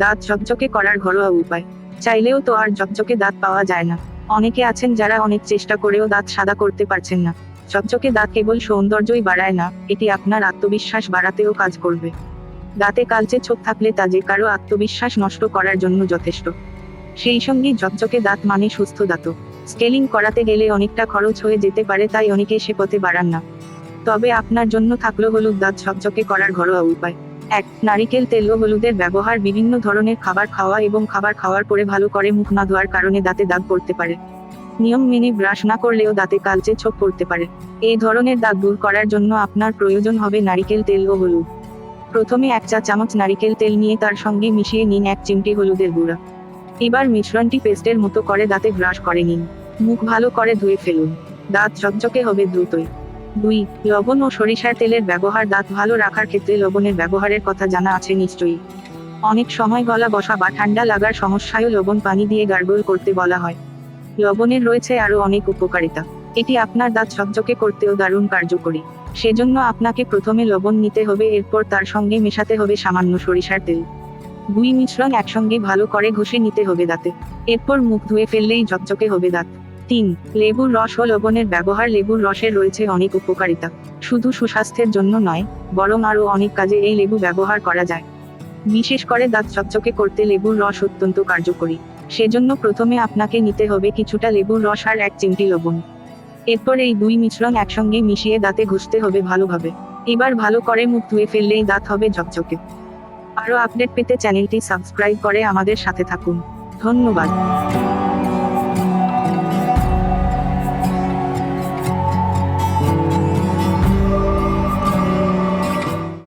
দাঁত ঝকঝকে করার ঘরোয়া উপায়। চাইলেও তো আর ঝকঝকে দাঁত পাওয়া যায় না। অনেকে আছেন যারা অনেক চেষ্টা করেও দাঁত সাদা করতে পারছেন না। ঝকঝকে দাঁত কেবল সৌন্দর্যই বাড়ায় না, এটি আপনার আত্মবিশ্বাস বাড়াতেও কাজ করবে। দাঁতে কালচে ছোপ থাকলে তা যে কারও আত্মবিশ্বাস নষ্ট করার জন্য যথেষ্ট। সেই সঙ্গে ঝকঝকে দাঁত মানে সুস্থ দাঁত। স্কেলিং করাতে গেলে অনেকটা খরচ হয়ে যেতে পারে, তাই অনেকে সে পথে বাড়ান না। তবে আপনার জন্য থাকল হলুদ দাঁত ঝকঝকে করার ঘরোয়া উপায়। এক, নারিকেল, তেল ও হলুদের ব্যবহার বিভিন্ন ধরনের খাবার খাওয়া এবং খাবার খাওয়ার পরে ভালো করে মুখ না ধোয়ার কারণে দাঁতে দাগ পড়তে পারে। নিয়ম মেনে ব্রাশ না করলেও দাঁতে কালচে ছোপ পড়তে পারে। এই ধরনের দাগ দূর করার জন্য আপনার প্রয়োজন হবে নারিকেল, তেল ও হলুদ। প্রথমে এক চা চামচ নারিকেল, তেল নিয়ে তার সঙ্গে মিশিয়ে নিন এক চিমটি হলুদের গুঁড়া। এবার মিশ্রণটি পেস্টের মতো করে দাঁতে ব্রাশ করে নিন। মুখ ভালো করে ধুয়ে ফেলুন। দাঁত ঝকঝকে হবে দ্রুতই। দুই, লবণ ও সরিষার তেলের ব্যবহার দাঁত ভালো রাখার ক্ষেত্রে লবণের ব্যবহারের কথা জানা আছে নিশ্চয়ই। অনেক সময় গলা বসা বা ঠান্ডা লাগার সমস্যায়ও লবণ পানি দিয়ে গার্গল করতে বলা হয়। লবণের রয়েছে আরও অনেক উপকারিতা। এটি আপনার দাঁত ঝকঝকে করতেও দারুণ কার্যকরী। সেজন্য আপনাকে প্রথমে লবণ নিতে হবে, এরপর তার সঙ্গে মেশাতে হবে সামান্য সরিষার তেল। দুই মিশ্রণ একসঙ্গে ভালো করে ঘষে নিতে হবে দাঁতে। এরপর মুখ ধুয়ে ফেললেই ঝকঝকে হবে দাঁত। তিন, লেবুর রস ও লবণের ব্যবহার। লেবুর রসের রয়েছে অনেক উপকারিতা, শুধু সুস্বাস্থ্যের জন্য নয়, বরং আরও অনেক কাজে এই লেবু ব্যবহার করা যায়। বিশেষ করে দাঁত চকচকে করতে লেবুর রস অত্যন্ত কার্যকরী, সেজন্য প্রথমে আপনাকে নিতে হবে কিছুটা লেবুর রস আর এক চিমটি লবণ। এরপর এই দুই মিশ্রণ একসঙ্গে মিশিয়ে দাঁতে ঘষতে হবে ভালোভাবে। এবার ভালো করে মুখ ধুয়ে ফেললেই দাঁত হবে ঝকঝকে। আরও আপডেট পেতে চ্যানেলটি সাবস্ক্রাইব করে আমাদের সাথে থাকুন। ধন্যবাদ।